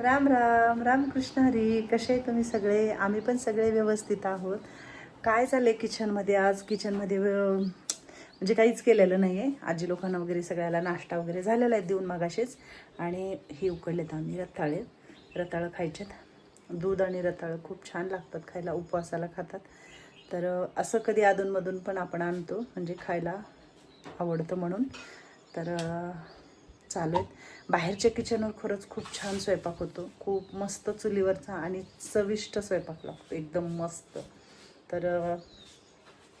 राम राम रामकृष्ण हरी कसे आहे तुम्ही सगळे? आम्ही पण सगळे व्यवस्थित आहोत. काय चाललंय किचनमध्ये? आज किचनमध्ये म्हणजे काहीच केलेलं नाही आहे आजी लोकांना वगैरे सगळ्याला नाश्ता वगैरे झालेला आहे देऊन मागाशीच. आणि हे उकडलेत आम्ही रताळे. रताळं खायचेत. दूध आणि रताळं खूप छान लागतात खायला उपवासाला खातात. तर असं कधी अधूनमधून पण आपण आणतो म्हणजे खायला आवडतं म्हणून. तर चालू आहेत. बाहेरच्या किचनवर खरंच खूप छान स्वयंपाक होतो. खूप मस्त चुलीवरचा आणि चविष्ट स्वयंपाक लागतो. एकदम मस्त. तर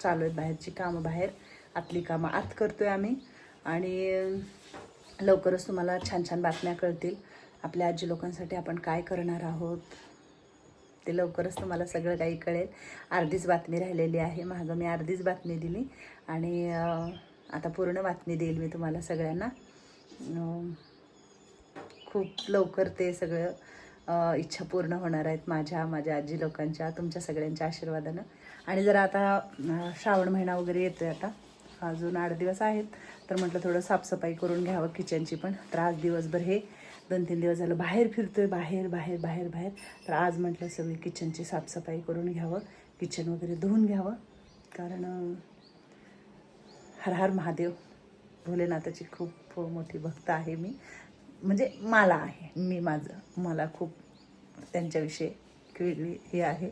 चालू आहेत बाहेरची कामं बाहेर. आतली कामं आत करतो आहे आम्ही. आणि लवकरच तुम्हाला छान छान बातम्या कळतील. आपल्या आजी लोकांसाठी आपण काय करणार आहोत? ते लवकरच तुम्हाला सगळं काही कळेल. अर्धीच बातमी राहिलेली आहे. मागं मी अर्धीच बातमी दिली. आणि आता पूर्ण बातमी देईल मी तुम्हाला सगळ्यांना. खूप लवकर ते सगळं इच्छा पूर्ण होणार आहेत माझ्या माझ्या आजी लोकांच्या तुमच्या सगळ्यांच्या आशीर्वादानं. आणि जर आता श्रावण महिना वगैरे येतोय आता. अजून आठ दिवस आहेत. तर म्हटलं थोडं साफसफाई करून घ्यावं किचनची पण. तर आज दिवसभर हे दोन तीन दिवस झालं बाहेर फिरतोय बाहेर बाहेर बाहेर बाहेर. तर आज म्हटलं सगळी किचनची साफसफाई करून घ्यावं किचन वगैरे धुवून घ्यावं. कारण हर हर महादेव भोलेनाथाची खूप मोठी भक्त आहे मी. म्हणजे मला आहे. मी माझं. मला खूप त्यांच्याविषयी वेगळी हे आहे.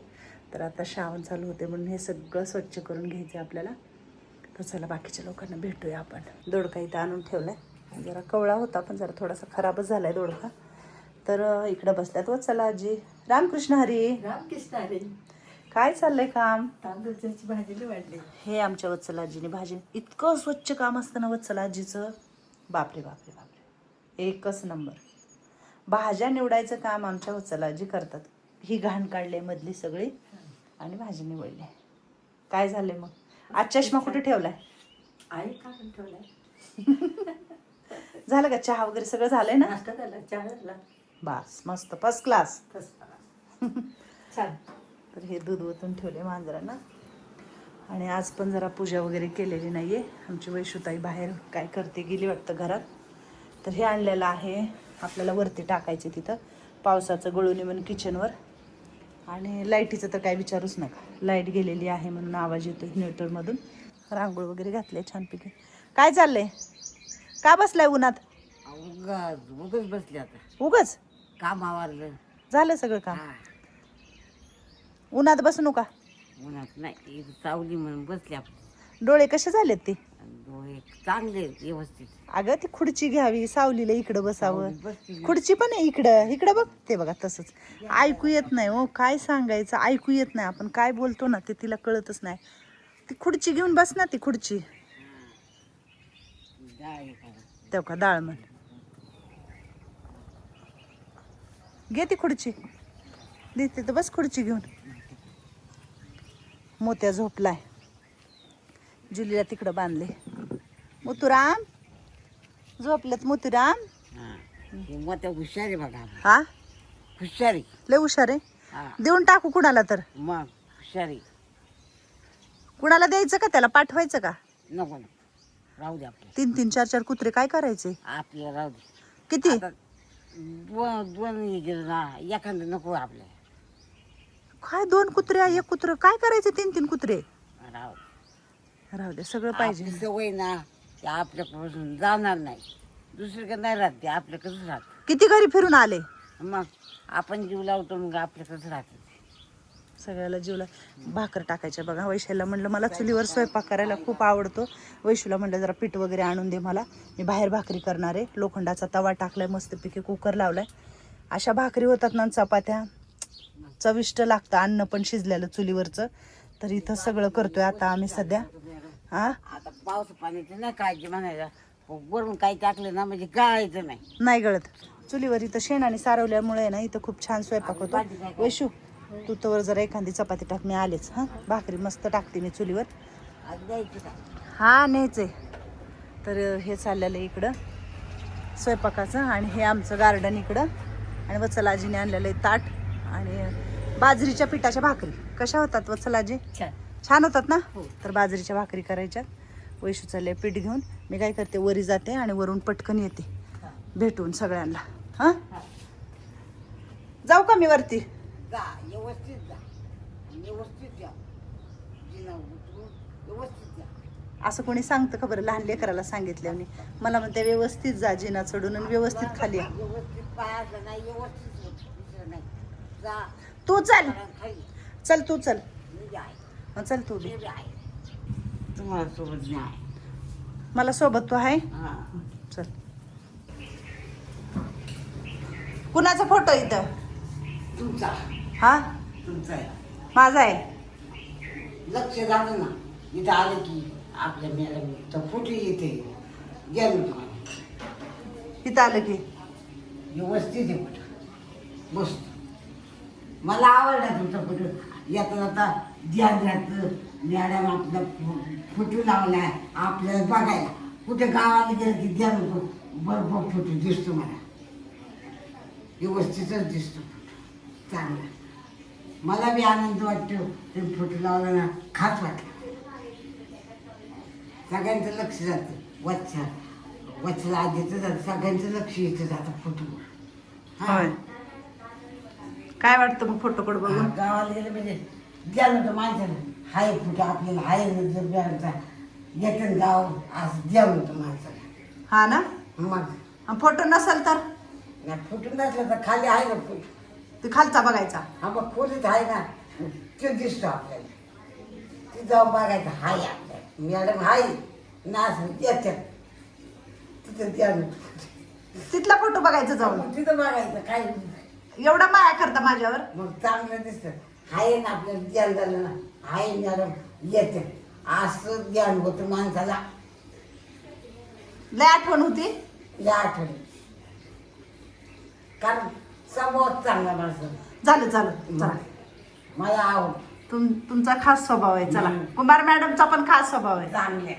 तर आता श्रावण चालू होते म्हणून हे सगळं स्वच्छ करून घ्यायचं आहे आपल्याला. तर चला बाकीच्या लोकांना भेटूया आपण. दोडका इथं आणून ठेवलाय. जरा कवळा होता पण जरा थोडासा खराबच झालाय दोडका. तर इकडं बसल्यात. व चला आजी. रामकृष्ण हरी. रामकृष्ण हरी. काय चाललंय काम? तांदूळची भाजी वाढली. हे आमच्या वत्सलाजीने भाजी इतकं स्वच्छ काम असतं ना वत्सलाजीचं. बापरे बापरे बापरे. एकच नंबर. भाज्या निवडायचं काम आमच्या वत्सलाजी करतात. ही घाण काढली मधली सगळी आणि भाजी निवडली. काय झालंय मग? आज चष्मा कुठे ठेवलाय? आई का पण ठेवलाय? झालं का चहा वगैरे सगळं झालंय ना? झाला चहा झाला. बास मस्त फर्स्ट क्लास तर हे दूध ओतून ठेवले मांजरांना. आणि आज पण जरा पूजा वगैरे केलेली नाही आहे आमची वैशुताई बाहेर काय करते गेली वाटतं घरात. तर हे आणलेलं आहे. आपल्याला वरती टाकायचे तिथं. पावसाचं गळून म्हणून किचनवर. आणि लाईटीचं तर काय विचारूच नका. लाइट गेलेली आहे म्हणून आवाज येतो इन्व्हर्टरमधून रांगोळ वगैरे घातले छानपैकी काय चाललंय? का बसलाय उन्हात? उगच बसले आता. उगच? काम आवरलं झालं सगळं काम? हा. उन्हात बसू नका. उन्हात नाही म्हणून बसले आपण डोळे कसे झालेत ते? डोळे चांगले व्यवस्थित. अगं ती खुर्ची घ्यावी सावलीला इकडं बसावं. बसली खुर्ची पण आहे इकडं. इकडं बघ ते बघा तसंच. ऐकू येत नाही हो काय सांगायचं? ऐकू येत नाही. आपण काय बोलतो ना ते तिला कळतच नाही. ती खुर्ची घेऊन बस ना ती खुर्ची. डाळ हे. तेव्हा का डाळ म्हण. घे ती खुर्ची. देते तर बस खुर्ची घेऊन. मोत्या झोपलाय. जुलीला तिकडं बांधले. मुतुराम झोपलेत मुतुराम मोठ्या हुशार आहे बघा. हा? हुशार. आहे लय हुशार आहे. हा. देऊन टाकू कुणाला तर? मग हुशार. आहे कुणाला द्यायचं का त्याला? पाठवायचं का? नको नको. राहू दे तीन तीन चार चार कुत्रे काय करायचे? आपल्याला राहू दे. किती? आता दोन दोन हे गेलं ना एखादं नको आपल्याला काय दोन कुत्रे एक कुत्र? काय करायचे तीन तीन कुत्रे? राहू राहू दे सगळं पाहिजे. आपली सवय ना ते आपल्यापासून जाणार नाही. दुसरीकडे नाही राहत ते आपल्याकडंच राहत. किती घरी फिरून आले? मग आपण जीव लावतो मग आपल्याकडंच राहत सगळ्याला जीवला भाकर टाकायच्या. बघा वैशाला म्हणलं मला चुलीवर स्वयंपाक करायला खूप आवडतो. वैशूला म्हणलं जरा पीठ वगैरे आणून दे मला. मी बाहेर भाकरी करणार आहे. लोखंडाचा तवा टाकलाय मस्तपैकी कुकर लावलाय. अशा भाकरी होतात ना चपात्या. चविष्ट लागतं अन्न पण शिजलेलं चुलीवरचं. तर इथं सगळं करतोय आता आम्ही सध्या. हा? आता पाऊस पाण्याची नाही काळजी म्हणायला. वरून काही टाकलं ना म्हणजे गाळायचं नाही. नाही गळत. चुलीवर इथं शेणाने सारवल्यामुळे ना इथं खूप छान स्वयंपाक होतो. वैशू तू तर जरा एखादी चपाती टाक मी आलेच हा? भाकरी मस्त टाकते मी चुलीवर. हा न्यायचंय. तर हे चाललेलं आहे इकडं. स्वयंपाकाचं आणि हे आमचं गार्डन इकडं. आणि वत्सलाजीने आणलेलं आहे ताट. आणि बाजरीच्या पिठाच्या भाकरी. कशा होतात वत्सलाजी छान. छान होतात ना? हो. तर बाजरीच्या भाकरी करायच्या वैशू चालले पीठ घेऊन मी काय करते वरी जाते आणि वरून पटकन येते. भेटून सगळ्यांना. हां? जाऊ का मी वरती? जा व्यवस्थित जा. व्यवस्थित या जिना उतरून व्यवस्थित या असं कोणी सांगतं का बरं? लहान लेकराला सांगितल्याने. मला म्हणते व्यवस्थित जा जिना चढून आणि व्यवस्थित खाली या. व्यवस्थित नाही व्यवस्थित नाही. जा. तू चल. चल तू चल. चल तू बी. तुम्हाला सोबत मला सोबत तू आहे? हा. चल. कुणाचा फोटो इथं? तुमचा. हा? तुमचा आहे. माझा आहे. लक्ष झालं ना. इथं आलं की आपल्या तर फुटी येते गेलो तुम्हाला. इथं आलं की. व्यवस्थित आहे फोटो. बस मला आवडला तुमचा फोटो. येतात आता ध्यान राहतं मॅडम आपला फोटो लावला आपल्याला बघायला. कुठे गावाला गेलं की ध्यान होतो. बरोबर फोटो दिसतो मला. व्यवस्थितच दिसतो चांगला. मला बी आनंद वाटतो. ते फोटो लावला ना खास वाटलं. सगळ्यांचं लक्ष जातं. वच्छ वच्छला आधीचं जातं. सगळ्यांचं लक्ष येतं जातं फोटोवर. हां. काय वाटतं मग फोटोकडे बघून? गावाला गेलं म्हणजे द्यायला होतं माणसाला हाय कुठं आपल्याला हाय जर येतं गाव असं द्यायला होतं माणसाला हा ना? मग? फोटो नसेल तर? फुटून नसलं तर खाली आहे ना फुट ते खालचा बघायचा. हा मग खोलीत आहे ना ते दिसतो आपल्याला. ते जाऊन बघायचं हाय आपल्याला. मॅडम हाय ना असं येतात तिथं द्यायला तिथला फोटो बघायचा जाऊन. मग तिथं बघायचं काय एवढा माया करता माझ्यावर? मग चांगलं दिसतं. हाय ना आपल्याला ज्ञान झालं ना. हाय मॅडम येते. असं ज्ञान होतं माणसाला. लय आठवण होती? या आठवणी. कारण स्वभाव चांगला माणसं झालं झालं. चला. मला आवड. तुम तुमचा खास स्वभाव आहे. चला. हम्म. कुमार मॅडमचा पण खास स्वभाव आहे. चांगले.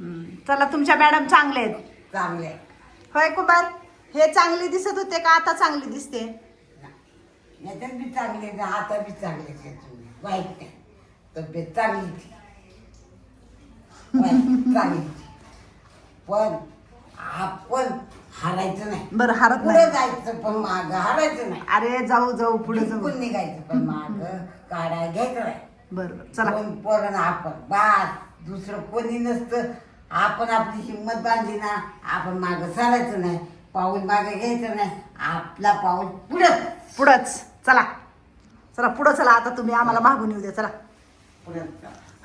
हम्म. चला तुमच्या मॅडम चांगले आहेत. चांगले. होय कुमार हे चांगले दिसत होते का आता चांगली दिसते? याच्यात बी चांगले ना आता बी चांगले वाईट नाही. तब्येत चांगली वाईट चांगली पण आपण हारायचं नाही. बरं हारत पुढे नाही. जायचं पण माग हारायचं नाही. अरे जाऊ जाऊ पुढे जाऊ. निघायचं पण माग काढाय घ्यायचं नाही. बरं बरं चला. दोन आपण. बास दुसरं कोणी नसतं. आपण आपली हिंमत बांधली ना आपण मागं सरायचं नाही. पाऊल मागे घ्यायचं नाही. आपला पाऊल पुढं. पुढंच चला. चला पुढं चला. आता तुम्ही आम्हाला मागून येऊ द्या चला. पुढं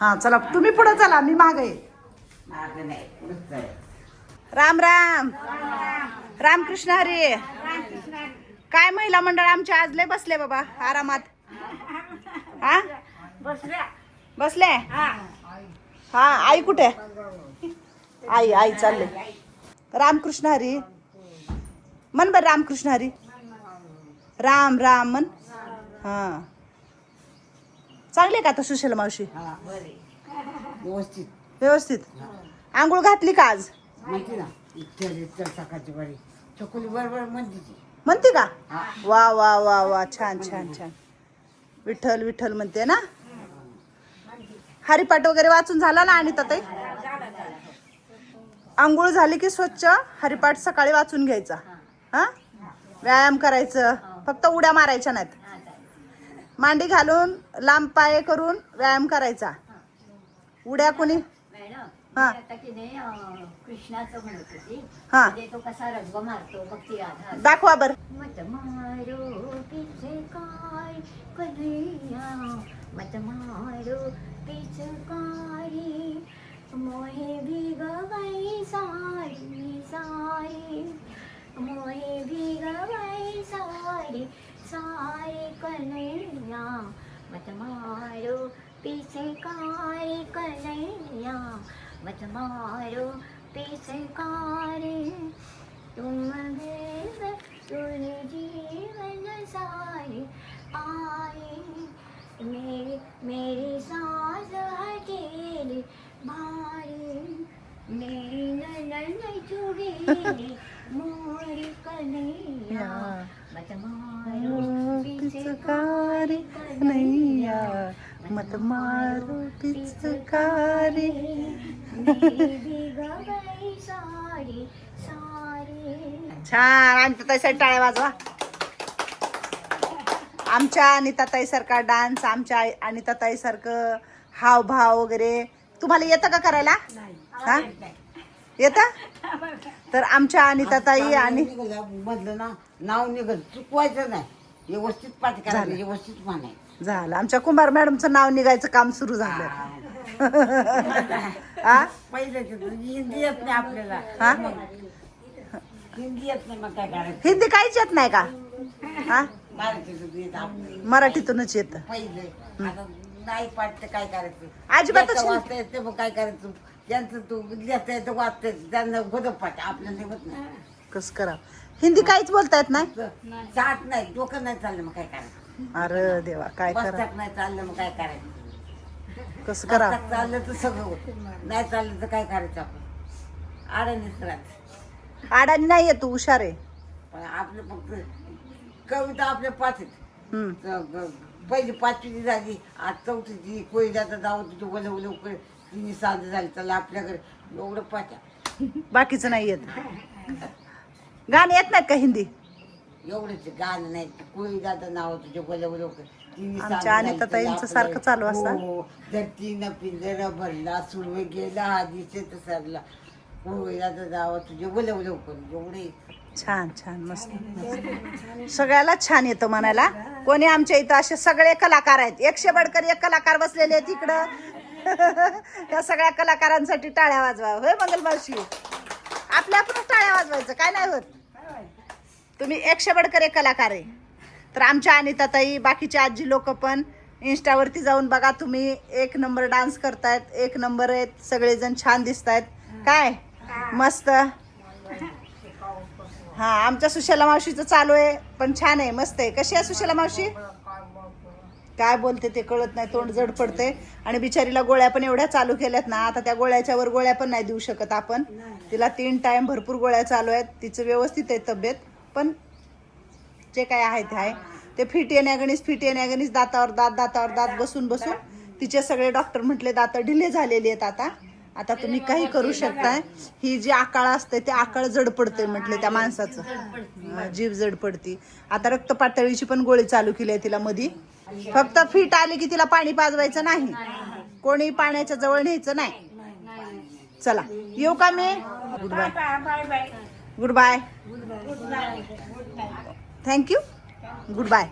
हा चला. तुम्ही पुढं चला. मी मागे राम राम. रामकृष्ण हरी. काय महिला मंडळ? आमच्या आज लय बसले बाबा आरामात. हा? बसले? हा. आई कुठे? आई आई चालले. रामकृष्ण हरी. मन बर रामकृष्ण हरी. राम राम मन हा. चांगले का आता सुशील मावशी? हा व्यवस्थित. व्यवस्थित. आंघोळ घातली का आज? माहिती ना इतर इतर सकाळची बरी. चकुली बरोबर म्हणते ती. म्हणते का. वा वा वा वा. छान छान छान. विठ्ठल विठ्ठल म्हणते ना? हरिपाठ वगैरे वाचून झाला ना आणि ताई? आंघोळ झाली की स्वच्छ? हरिपाठ सकाळी वाचून घ्यायचा. हा. व्यायाम करायचं. फक्त उड्या मारायच्या नाहीत. मांडी घालून लांब पाय करून व्यायाम करायचा. उड्या कोणी? हा. कृष्णाचं म्हणत होती. हा. म्हणजे तो कसा रंग मारतो मग ती राधा दाखवा बर. मत मारो पिचकारी कन्हैया? मत मारो पिचकारी मोहे भिगवई सारी सारी मोहे भिगवई सारी सारी कन्हैया मत मारो पिचकारी कन्हैया मत मारो पिचकारी तुम देव तुम जीवन सारे आए। मेरी मेरी सांस हटेली भारी मेरी ननन चुगेली मोरी कन्हैया। मत मारो पिचकारी कन्हैया। मत मारो पिचकारी छान. आणि त्यासाठी टाळ्या वाजवा. आमच्या अनिताताईसारखा डान्स आमच्या अनिताताईसारखं हावभाव वगैरे. तुम्हाला येतं का करायला? हा? येतं? तर आमच्या अनिताताई आणि निघालं, मधलं ना नाव निघत चुकवायचं नाही. व्यवस्थित पाठ करायचं. झालं. व्यवस्थित म्हणायचं. झालं. आमच्या कुंभार मॅडमचं नाव निघायचं काम सुरू झालं. हा? पहिलं हिंदी येत नाही आपल्याला. हा? हिंदी येत नाही मग काय करायचं? हिंदी काहीच येत नाही का? हा? मराठीतून येत आपल्याला मराठीतूनच येतं. पहिलं. आता नाही पाठ तर काय करायचं? अजिबातच ज्याचं नाही. वाचता येतं मग काय करायचं? ज्यांचं तू लिहिता येतं वाचता येतं त्यांना होतं पाठ. आपल्याला होत नाही. कसं करा हिंदी काहीच बोलता येत नाही? साठ नाही डोकं नाही चाललं मग काय करायचं? अरे देवा काय करा नाही चाललं मग काय करायचं? कसं करा? चाललं तर सगळं होतं. नाही चाललं तर काय करायचं आपण? आडणीच राहत आडानी नाही येतो हुशार आहे. पण आपलं फक्त कविता आपल्या पाच आहेत. हम्म. ग- ग- पहिली पाचवीची झाली आज चौथीची कोळी जाता जावं तुझं उलं उलं उकळ तिने साध झाली चला आपल्याकडे एवढं पाच्या बाकीचं नाही येत. गाणे येत नाहीत का हिंदी? एवढंच गाणं नाही. कोळी जाता नाव तुझे बोल उलं उकळ तिने आमच्या अनिताताईंचं सारखं चालू. असतं. हो, धरतीनं पिंजरा भरला सुरवे गेला आधीचे तर सरला. जावं तुझे उलं उकळ एवढे. छान छान मस्त मस्त. सगळ्याला छान येतं म्हणायला. कोणी आमच्या इथं असे सगळे कलाकार आहेत. एकशे बडकर एक कलाकार बसलेले आहेत इकडं. त्या सगळ्या कलाकारांसाठी टाळ्या वाजवा. होय मंगल मावशी? आपल्या आपण टाळ्या वाजवायचं. काय नाही होत. तुम्ही एकशे बडकर एक कलाकार आहे. तर आमच्या अनिताताई बाकीचे आजी लोक पण इन्स्टावरती जाऊन बघा तुम्ही. एक नंबर डान्स करतायत एक नंबर आहेत. सगळेजण छान दिसत आहेत काय? मस्त. हा आमच्या सुशला मावशीचं चालू आहे पण छान आहे मस्त आहे. कशी आहे सुशला मावशी? काय बोलते ते कळत नाही तोंड जड पडते आणि बिचारीला गोळ्या पण एवढ्या चालू केल्यात ना आता त्या गोळ्याच्या वर गोळ्या पण नाही देऊ शकत आपण. तिला तीन टाइम भरपूर गोळ्या चालू आहेत. तिचं व्यवस्थित आहे तब्येत पण जे काय आहे ते आहे. ते फिट येण्यागणीस फिट येण्यागणीस दातावर दात दातावर दात बसून बसून. तिचे सगळे डॉक्टर म्हटले दात ढिले झालेले आहेत आता. आता तुम्ही काही करू शकताय. ही जी आकाळ असते ते आकाळ जड पडते म्हटले त्या माणसाचं. जीव जीभ जड पडती. आता रक्त पातळीची पण गोळी चालू केली आहे तिला मधी. फक्त फिट आली की तिला पाणी पाजवायचं नाही. कोणी पाण्याच्या जवळ न्यायचं नाही. चला येऊ का मी? Good bye good bye thank you good bye